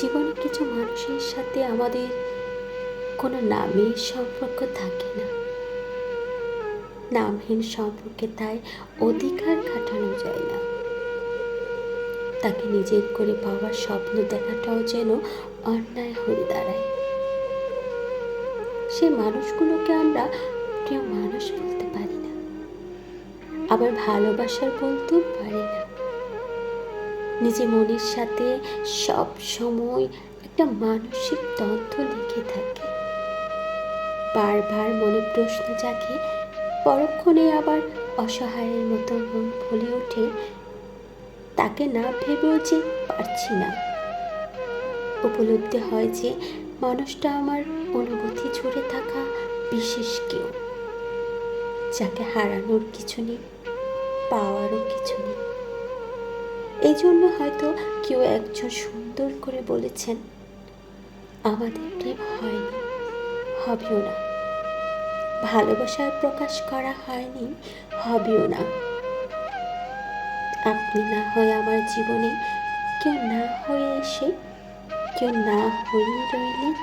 জীবনে কিছু মানুষের সাথে আমাদের কোনো নামের সম্পর্ক থাকে না। নামহীন সম্পর্কে তাই অধিকার খাটানো যায় না। তাকে নিজের করে পাওয়ার স্বপ্ন দেখাটাও যেন অন্যায় হয়ে দাঁড়ায়। সেই মানুষগুলোকে আমরা প্রিয় মানুষ বলতে পারি না। আবার ভালোবাসার বলতেও পারি না। নিজে মনের সাথে সব সময় একটা মানসিক দ্বন্দ্ব লেগে থাকে। বারবার মনে প্রশ্ন জাগে, পরক্ষণে আবার অসহায়ের মতো মন ভুলে ওঠে। তাকে না ভেবেও যে পারছি না। উপলব্ধি হয় যে মানুষটা আমার অনুভূতি জুড়ে থাকা বিশেষ কেউ। যাকে হারানোর কিছু নেই, পাওয়ারও কিছু নেই। এই জন্য হয়তো কেউ একজন সুন্দর করে বলেছেন আমাদের প্রেম হয়নি হবেও না। ভালোবাসার প্রকাশ করা হয়নি, হবেও না। আপনি না হয় আমার জীবনে কেউ না হয়ে এসে, কেউ না হয়ে রইলেন।